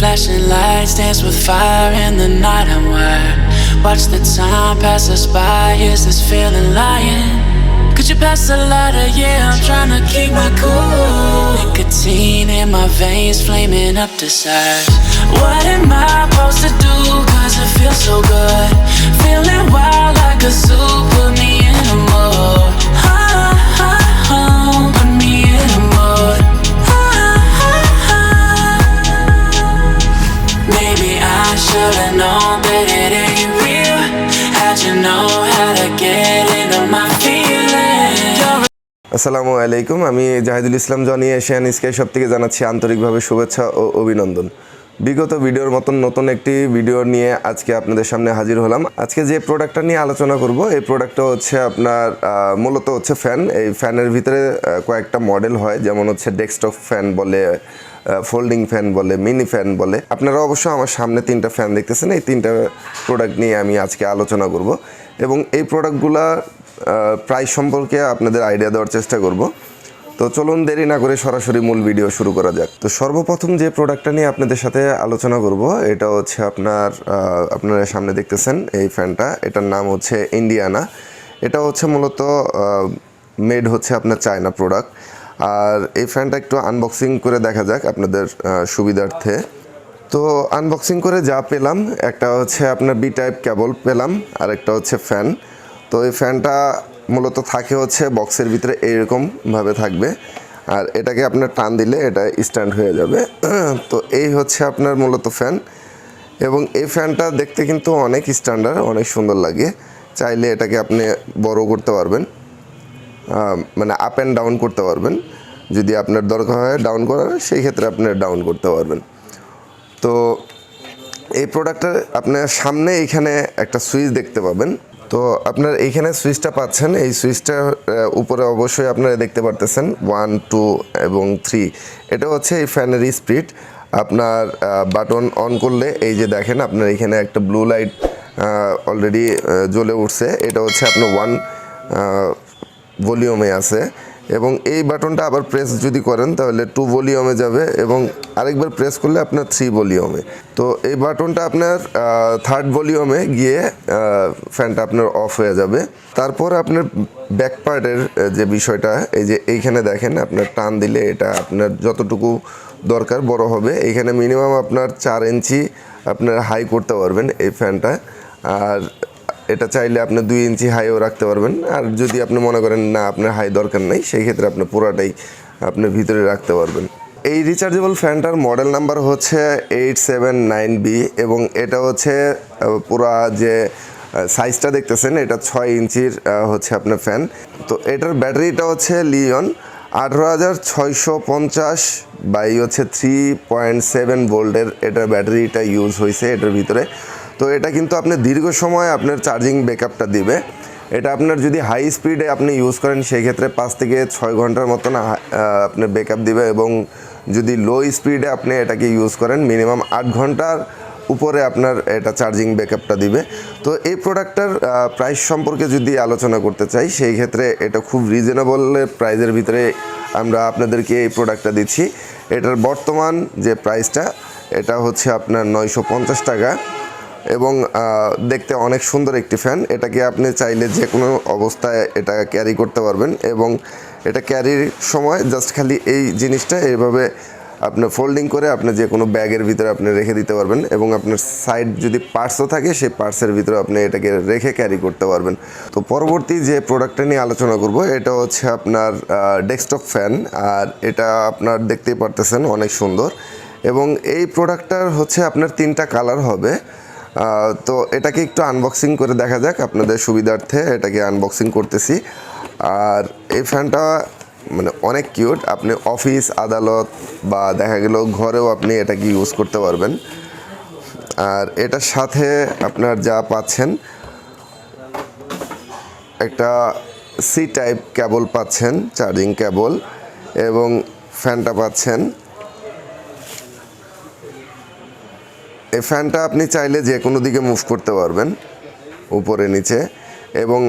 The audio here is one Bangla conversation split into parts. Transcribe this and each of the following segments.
Flashing lights dance with fire in the night I'm wired Watch the time pass us by, is this feeling lying? Could you pass the lighter? Yeah, I'm trying to keep my cool Nicotine in my veins, flaming up desires What am I supposed to do? Cause it feels so good Feeling wild like a put me আসসালামু আলাইকুম। আমি Zahidul Islam Johnny, Asian sky সব থেকে জানাচ্ছি আন্তরিকভাবে শুভেচ্ছা ও অভিনন্দন। বিগত ভিডিওর মতন নতুন একটি ভিডিও নিয়ে আজকে আপনাদের সামনে হাজির হলাম। আজকে যে প্রোডাক্টটা নিয়ে আলোচনা করব, এই প্রোডাক্টটা হচ্ছে আপনার মূলত হচ্ছে ফ্যান। এই ফ্যানের ভিতরে কয়েকটা মডেল হয়, যেমন হচ্ছে ডেস্কটপ ফ্যান বলে ফোল্ডিং ফ্যান বলে, মিনি ফ্যান বলে। আপনারা অবশ্য আমার সামনে তিনটা ফ্যান দেখতেছেন, এই তিনটা প্রোডাক্ট নিয়ে আমি আজকে আলোচনা করব। এবং এই প্রোডাক্টগুলা প্রাইস সম্পর্কে আপনাদের আইডিয়া দেওয়ার চেষ্টা করব। তো চলুন দেরি না করে সরাসরি মূল ভিডিও শুরু করা যাক। তো সর্বপ্রথম যে প্রোডাক্টটা নিয়ে আপনাদের সাথে আলোচনা করব, এটা হচ্ছে আপনার আপনারা সামনে দেখতেছেন এই ফ্যানটা এটার নাম হচ্ছে ইন্ডিয়ানা এটা হচ্ছে মূলত মেড হচ্ছে আপনার চায়না প্রোডাক্ট আর এই ফ্যানটা একটু আনবক্সিং করে দেখা যাক আপনাদের সুবিধার্থে। তো আনবক্সিং করে যা পেলাম, একটা হচ্ছে আপনার বি টাইপ কেবল পেলাম আর একটা হচ্ছে ফ্যান তো এই ফ্যানটা মূলত থাকে হচ্ছে বক্সের ভিতরে এইরকমভাবে থাকবে। আর এটাকে আপনার টান দিলে এটা স্ট্যান্ড হয়ে যাবে। তো এই হচ্ছে আপনার মূলত ফ্যান। এবং এই ফ্যানটা দেখতে কিন্তু অনেক স্ট্যান্ডার্ড, অনেক সুন্দর লাগে। চাইলে এটাকে আপনি বড় করতে পারবেন। মানে আপ অ্যান্ড ডাউন করতে পারবেন। যদি আপনার দরকার হয় ডাউন করার, সেই ক্ষেত্রে আপনি ডাউন করতে পারবেন। তো এই প্রোডাক্টটার আপনার সামনে এইখানে একটা সুইচ দেখতে পাবেন। তো আপনার এইখানে সুইচটা পাচ্ছেন। এই সুইচটার উপরে অবশ্যই আপনারা দেখতে পারতেছেন ওয়ান টু এবং থ্রি এটা হচ্ছে এই ফ্যানের স্পিড আপনার বাটন অন করলে এই যে দেখেন, আপনার এখানে একটা ব্লু লাইট অলরেডি জ্বলে উঠছে। এটা হচ্ছে আপনার ওয়ান ভলিউমে আছে। এবং এই বাটনটা আবার প্রেস যদি করেন, তাহলে টু ভলিউমে যাবে এবং আরেকবার প্রেস করলে আপনার থ্রি ভলিউমে তো এই বাটনটা আপনার থার্ড ভলিউমে গিয়ে ফ্যানটা আপনার অফ হয়ে যাবে। তারপর আপনার ব্যাক পার্টের যে বিষয়টা, এই যে এইখানে দেখেন, আপনার টান দিলে এটা আপনার যতটুকু দরকার বড় হবে। এইখানে মিনিমাম আপনার চার ইঞ্চি আপনার হাই করতে পারবেন এই ফ্যানটা আর এটা চাইলে আপনি দুই ইঞ্চি হাইও রাখতে পারবেন। আর যদি আপনি মনে করেন, না, আপনার হাই দরকার নেই, সেই ক্ষেত্রে আপনি পুরাটাই আপনি ভিতরে রাখতে পারবেন। এই রিচার্জেবল ফ্যানটার মডেল নাম্বার হচ্ছে এইট সেভেন নাইন বি এবং এটা হচ্ছে পুরা যে সাইজটা দেখতেছেন, এটা ছয় ইঞ্চির হচ্ছে আপনার ফ্যান তো এটার ব্যাটারিটা হচ্ছে লিওন আঠারো হাজার ছয়শো পঞ্চাশ বাই হচ্ছে থ্রি পয়েন্ট সেভেন ভোল্টের এটার ব্যাটারিটা ইউজ হয়েছে এটার ভিতরে। তো এটা কিন্তু আপনি দীর্ঘ সময় আপনার চার্জিং ব্যাকআপটা দিবে। এটা আপনার যদি হাই স্পিডে আপনি ইউজ করেন সেই ক্ষেত্রে পাঁচ থেকে ছয় ঘণ্টার মতন আপনার ব্যাকআপ দিবে এবং যদি লো স্পিডে আপনি এটাকে ইউজ করেন মিনিমাম আট ঘণ্টার উপরে আপনার এটা চার্জিং ব্যাকআপটা দিবে। তো এই প্রোডাক্টটার প্রাইস সম্পর্কে যদি আলোচনা করতে চাই সেই ক্ষেত্রে এটা খুব রিজনেবল প্রাইজের ভিতরে আমরা আপনাদেরকে এই প্রোডাক্টটা দিচ্ছি। এটার বর্তমান যে প্রাইসটা এটা হচ্ছে আপনার নয়শো পঞ্চাশ টাকা। এবং দেখতে অনেক সুন্দর একটি ফ্যান। এটাকে আপনি চাইলে যে কোনো অবস্থায় এটা ক্যারি করতে পারবেন এবং এটা ক্যারির সময় জাস্ট খালি এই জিনিসটা এইভাবে আপনি ফোল্ডিং করে আপনি যে কোনো ব্যাগের ভিতরে আপনি রেখে দিতে পারবেন এবং আপনার সাইড যদি পার্টসও থাকে সেই পার্টসের ভিতরে আপনি এটাকে রেখে ক্যারি করতে পারবেন। তো পরবর্তী যে প্রোডাক্টটা নিয়ে আলোচনা করব, এটা হচ্ছে আপনার ডেস্কটপ ফ্যান আর এটা আপনার দেখতেই পারতেছেন অনেক সুন্দর এবং এই প্রোডাক্টটার হচ্ছে আপনার তিনটা কালার হবে। তো এটাকে একটু আনবক্সিং করে দেখা যাক আপনাদের সুবিধার্থে এটাকে আনবক্সিং করতেছি। আর এই ফ্যানটা মানে অনেক কিউট আপনি অফিস আদালত বা দেখা গেল ঘরেও আপনি এটাকে ইউজ করতে পারবেন। আর এটার সাথে আপনার যা পাচ্ছেন, একটা সি টাইপ কেবল পাচ্ছেন চার্জিং কেবল এবং ফ্যানটা পাচ্ছেন এই ফ্যানটা আপনি চাইলে যে কোনো দিকে মুভ করতে পারবেন, উপরে, নিচে। এবং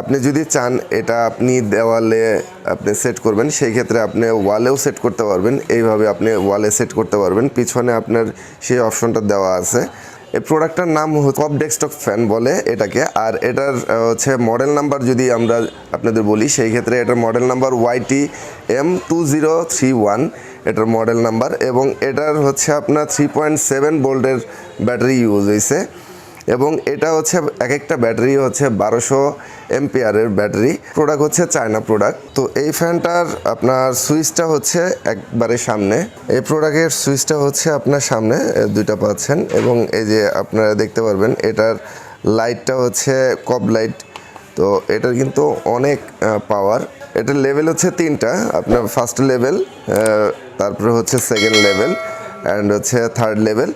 আপনি যদি চান এটা আপনি দেওয়ালে আপনি সেট করবেন, সেই ক্ষেত্রে আপনি ওয়ালেও সেট করতে পারবেন। এইভাবে আপনি ওয়ালে সেট করতে পারবেন। পিছনে আপনার সেই অপশনটা দেওয়া আছে। এই প্রোডাক্টটার নাম পপ ডেস্কটপ ফ্যান বলে এটাকে। আর এটার হচ্ছে মডেল নাম্বার যদি আমরা আপনাদের বলি, সেই ক্ষেত্রে এটার model number YT M two zero three one এটার মডেল নাম্বার এবং এটার হচ্ছে আপনার থ্রি পয়েন্ট সেভেন বোল্টের ব্যাটারি ইউজ হয়েছে এবং এটা হচ্ছে এক একটা ব্যাটারি হচ্ছে বারোশো এমপিয়ারের ব্যাটারি। প্রোডাক্ট হচ্ছে চায়না প্রোডাক্ট তো এই ফ্যানটার আপনার সুইচটা হচ্ছে একবারে সামনে। এই প্রোডাক্টের সুইচটা হচ্ছে আপনার সামনে দুইটা পাচ্ছেন এবং এই যে আপনারা দেখতে পারবেন, এটার লাইটটা হচ্ছে কব লাইট তো এটার কিন্তু অনেক পাওয়ার এটার লেভেল হচ্ছে তিনটা, আপনার ফার্স্ট লেভেল তারপরে হচ্ছে সেকেন্ড লেভেল অ্যান্ড হচ্ছে থার্ড লেভেল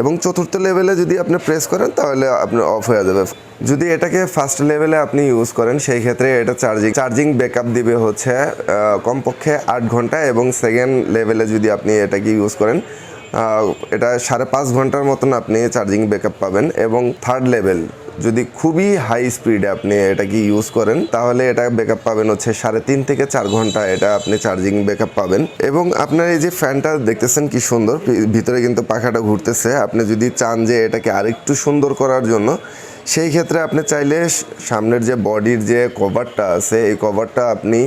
এবং চতুর্থ লেভেলে যদি আপনি প্রেস করেন, তাহলে আপনি অফ হয়ে যাবে। যদি এটাকে ফার্স্ট লেভেলে আপনি ইউজ করেন, সেই ক্ষেত্রে এটা চার্জিং চার্জিং ব্যাকআপ দিবে হচ্ছে কমপক্ষে আট ঘণ্টা এবং সেকেন্ড লেভেলে যদি আপনি এটাকে ইউজ করেন এটা সাড়ে পাঁচ ঘণ্টার মতন আপনি চার্জিং ব্যাকআপ পাবেন এবং থার্ড লেভেল যদি খুবই হাই স্পিডে আপনি এটাকে ইউজ করেন, তাহলে এটা ব্যাকআপ পাবেন হচ্ছে সাড়ে তিন থেকে চার ঘণ্টা এটা আপনি চার্জিং ব্যাকআপ পাবেন। এবং আপনার এই যে ফ্যানটা দেখতেছেন কি সুন্দর ভিতরে কিন্তু পাখাটা ঘুরতেছে। আপনি যদি চান যে এটাকে আরেকটু সুন্দর করার জন্য, সেই ক্ষেত্রে আপনি চাইলে সামনের যে বডির যে কভারটা আছে, এই কভারটা আপনি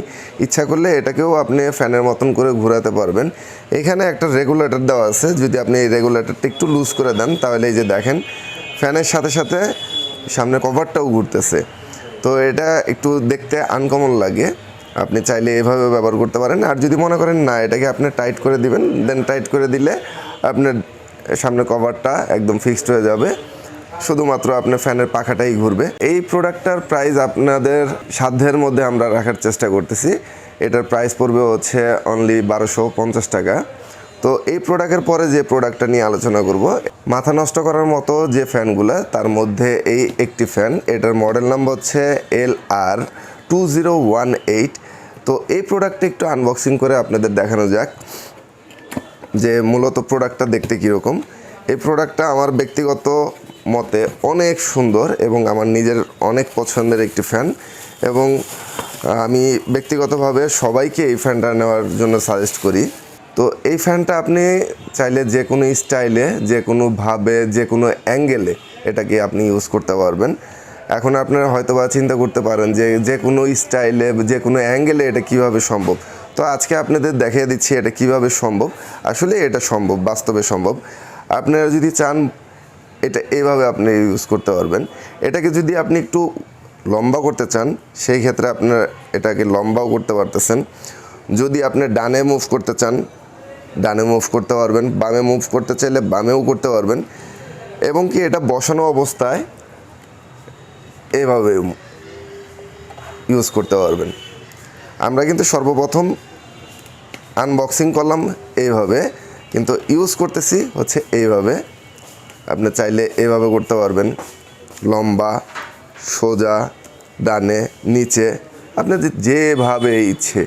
ইচ্ছা করলে এটাকেও আপনি ফ্যানের মতন করে ঘোরাতে পারবেন। এখানে একটা রেগুলেটর দেওয়া আছে, যদি আপনি এই রেগুলেটরটা একটু লুজ করে দেন, তাহলে এই যে দেখেন ফ্যানের সাথে সাথে সামনে কভারটাও ঘুরতেছে। তো এটা একটু দেখতে আনকমন লাগে। আপনি চাইলে এভাবে ব্যবহার করতে পারেন। আর যদি মনে করেন না, এটাকে আপনি টাইট করে দিবেন দেন টাইট করে দিলে আপনার সামনে কভারটা একদম ফিক্সড হয়ে যাবে। শুধুমাত্র আপনার ফ্যানের পাখাটাই ঘুরবে। এই প্রোডাক্টটার প্রাইস আপনাদের সাধ্যের মধ্যে আমরা রাখার চেষ্টা করতেছি। এটার প্রাইস পড়বে হচ্ছে অনলি বারোশো পঞ্চাশ টাকা। তো এই প্রোডাক্টের পরে যে প্রোডাক্টটা নিয়ে আলোচনা করব, মাথা নষ্ট করার মতো যে ফ্যানগুলো তার মধ্যে এই একটি ফ্যান এটার মডেল নাম্বার হচ্ছে L R two zero one eight তো এই প্রোডাক্টটা একটু আনবক্সিং করে আপনাদের দেখানো যাক যে মূলত প্রোডাক্টটা দেখতে কীরকম। এই প্রোডাক্টটা আমার ব্যক্তিগত মতে অনেক সুন্দর এবং আমার নিজের অনেক পছন্দের একটি ফ্যান এবং আমি ব্যক্তিগতভাবে সবাইকে এই ফ্যানটা নেওয়ার জন্য সাজেস্ট করি। তো এই ফ্যানটা আপনি চাইলে যে কোনো স্টাইলে, যে কোনোভাবে যে কোনো অ্যাঙ্গেলে এটাকে আপনি ইউজ করতে পারবেন। এখন আপনারা হয়তো বা চিন্তা করতে পারেন যে যে কোনো স্টাইলে, যে কোনো অ্যাঙ্গেলে এটা কীভাবে সম্ভব। তো আজকে আপনাদের দেখিয়ে দিচ্ছি এটা কীভাবে সম্ভব। আসলে এটা সম্ভব, বাস্তবে সম্ভব। আপনারা যদি চান, এটা এইভাবে আপনি ইউজ করতে পারবেন। এটাকে যদি আপনি একটু লম্বা করতে চান, সেই ক্ষেত্রে আপনার এটাকে লম্বাও করতে পারতেছেন। যদি আপনি ডানে মুভ করতে চান ডানে মুভ করতে পারবেন, বামে মুভ করতে চাইলে বামেও করতে পারবেন। এবং কি এটা বসানো অবস্থায় এভাবে ইউজ করতে পারবেন। আমরা কিন্তু সর্বপ্রথম আনবক্সিং করলাম এইভাবে, কিন্তু ইউজ করতেছি হচ্ছে এইভাবে। আপনি চাইলে এভাবে করতে পারবেন। লম্বা, সোজা, ডানে, নিচে, আপনার যেভাবে ইচ্ছে।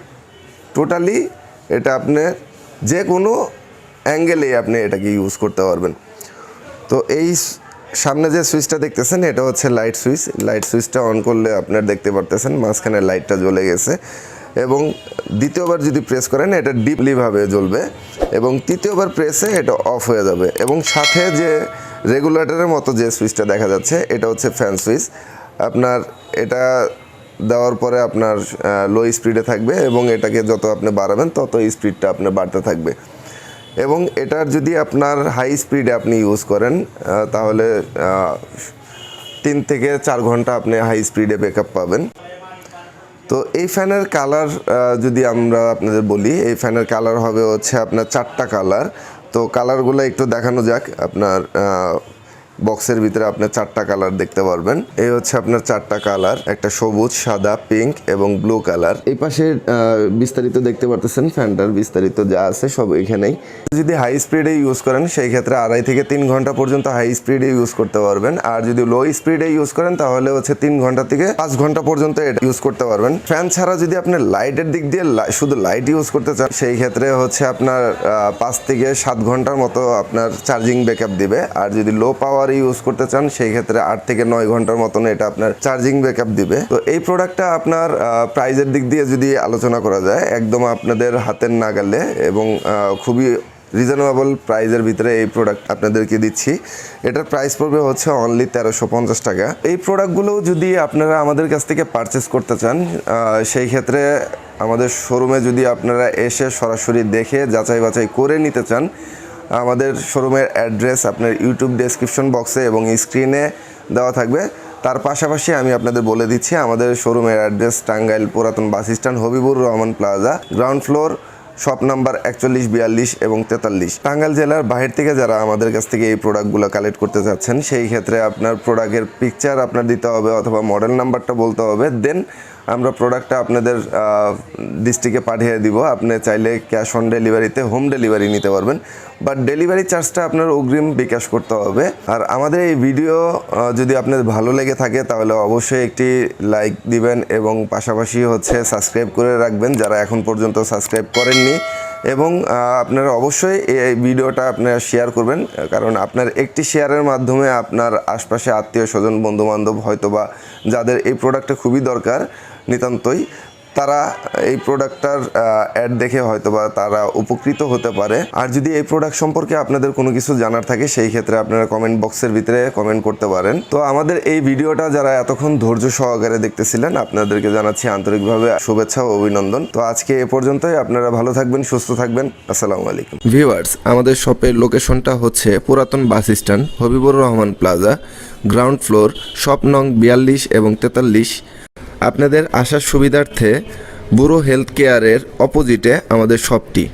টোটালি এটা আপনি যে কোনো অ্যাঙ্গেলে আপনি এটাকে ইউজ করতে পারবেন। তো এই সামনে যে সুইচটা দেখতেছেন, এটা হচ্ছে লাইট সুইচ লাইট সুইচটা অন করলে আপনার দেখতে পারতেছেন, মাঝখানে লাইটটা জ্বলে গেছে। এবং দ্বিতীয়বার যদি প্রেস করেন, এটা ডিপলিভাবে জ্বলবে। এবং তৃতীয়বার প্রেসে এটা অফ হয়ে যাবে। এবং সাথে যে রেগুলেটরের মতো যে সুইচটা দেখা যাচ্ছে, এটা হচ্ছে ফ্যান সুইচ আপনার এটা দেওয়ার পরে আপনার লো স্পিডে থাকবে এবং এটাকে যত আপনি বাড়াবেন তত স্পিডটা আপনার বাড়তে থাকবে। এবং এটার যদি আপনার হাই স্পিডে আপনি ইউজ করেন তাহলে তিন থেকে চার ঘণ্টা আপনি হাই স্পিডে ব্যাকআপ পাবেন। তো এই ফ্যানের কালার যদি আমরা আপনাদের বলি, এই ফ্যানের কালার হবে হচ্ছে আপনার চারটা কালার তো কালারগুলো একটু দেখানো যাক। আপনার বক্সের ভিতরে আপনার চারটা কালার দেখতে পারবেন। এই হচ্ছে আপনার চারটা কালার, একটা সবুজ, সাদা পিঙ্ক এবং ব্লু কালার। এই পাশে বিস্তারিত দেখতে পারতেছেন ফ্যানটার বিস্তারিত যা আছে সব এখানেই। যদি হাই স্পিডে ইউজ করেন, সেই ক্ষেত্রে আড়াই থেকে তিন ঘণ্টা পর্যন্ত হাই স্পিডে ইউজ করতে পারবেন। আর যদি লো স্পিডে ইউজ করেন, তাহলে হচ্ছে তিন ঘণ্টা থেকে পাঁচ ঘণ্টা পর্যন্ত এটা ইউজ করতে পারবেন। ফ্যান ছাড়া যদি আপনি লাইটের দিক দিয়ে শুধু লাইট ইউজ করতে চান, সেই ক্ষেত্রে হচ্ছে আপনার পাঁচ থেকে সাত ঘণ্টার মতো আপনার চার্জিং ব্যাকআপ দিবে। আর যদি লো পাওয়ার আওয়ার ইউজ করতে চান, সেই ক্ষেত্রে আট থেকে নয় ঘণ্টার মতন এটা আপনার চার্জিং ব্যাকআপ দিবে। তো এই প্রোডাক্টটা আপনার প্রাইজের দিক দিয়ে যদি আলোচনা করা যায়, একদম আপনাদের হাতের নাগালে এবং খুবই রিজনেবল প্রাইজের ভিতরে এই প্রোডাক্ট আপনাদেরকে দিচ্ছি। এটার প্রাইস পড়বে হচ্ছে অনলি তেরোশো পঞ্চাশ টাকা। এই প্রোডাক্টগুলো যদি আপনারা আমাদের কাছ থেকে পারচেস করতে চান সেই ক্ষেত্রে আমাদের শোরুমে যদি আপনারা এসে সরাসরি দেখে যাচাই বাছাই করে নিতে চান আমাদের শোরুমের অ্যাড্রেস আপনার ইউটিউব ডেসক্রিপশন বক্সে এবং স্ক্রিনে দেওয়া থাকবে। তার পাশাপাশি আমি আপনাদের বলে দিচ্ছি, আমাদের শোরুমের অ্যাড্রেস টাঙ্গাইল পুরাতন bus stand, Habibur Rahman plaza, ground floor, shop number একচল্লিশ, বিয়াল্লিশ এবং তেতাল্লিশ। টাঙ্গাইল জেলার বাহির থেকে যারা আমাদের কাছ থেকে এই প্রোডাক্টগুলো কালেক্ট করতে চাচ্ছেন, সেই ক্ষেত্রে আপনার প্রোডাক্টের পিকচার আপনার দিতে হবে অথবা মডেল নাম্বারটা বলতে হবে। দেন আমরা প্রোডাক্টটা আপনাদের ডিস্ট্রিক্টে পাঠিয়ে দিব। আপনি চাইলে ক্যাশ অন ডেলিভারিতে হোম ডেলিভারি নিতে পারবেন। বাট ডেলিভারি চার্জটা আপনার অগ্রিম বিকাশ করতে হবে। আর আমাদের এই ভিডিও যদি আপনাদের ভালো লেগে থাকে, তাহলে অবশ্যই একটি লাইক দিবেন এবং পাশাপাশি হচ্ছে সাবস্ক্রাইব করে রাখবেন। যারা এখন পর্যন্ত সাবস্ক্রাইব করেননি এবং আপনারা অবশ্যই এই ভিডিওটা আপনারা শেয়ার করবেন, কারণ আপনার একটি শেয়ারের মাধ্যমে আপনার আশপাশে আত্মীয় স্বজন, বন্ধুবান্ধব হয়তো বা যাদের এই প্রোডাক্টটা খুবই দরকার, নিতান্তই। তারা এই প্রোডাক্টটার অ্যাড দেখে হয়তো বা তারা উপকৃত হতে পারে। আর যদি এই প্রোডাক্ট সম্পর্কে আপনাদের কোনো কিছু জানার থাকে, সেই ক্ষেত্রে আপনারা কমেন্ট বক্সের ভিতরে কমেন্ট করতে পারেন। তো আমাদের এই ভিডিওটা যারা এতক্ষণ ধৈর্য সহকারে দেখতেছিলেন, আপনাদেরকে জানাচ্ছি আন্তরিকভাবে শুভেচ্ছা ও অভিনন্দন। তো আজকে এ পর্যন্তই, আপনারা ভালো থাকবেন, সুস্থ থাকবেন। আসসালামু আলাইকুম। ভিউয়ার্স, আমাদের শপের লোকেশনটা হচ্ছে পুরাতন bus stand, Habibur Rahman plaza, ground floor shop নং বিয়াল্লিশ এবং তেতাল্লিশ আপনাদের আসার সুবিধার্থে ব্যুরো হেলথ কেয়ারের অপোজিটে আমাদের শপটি।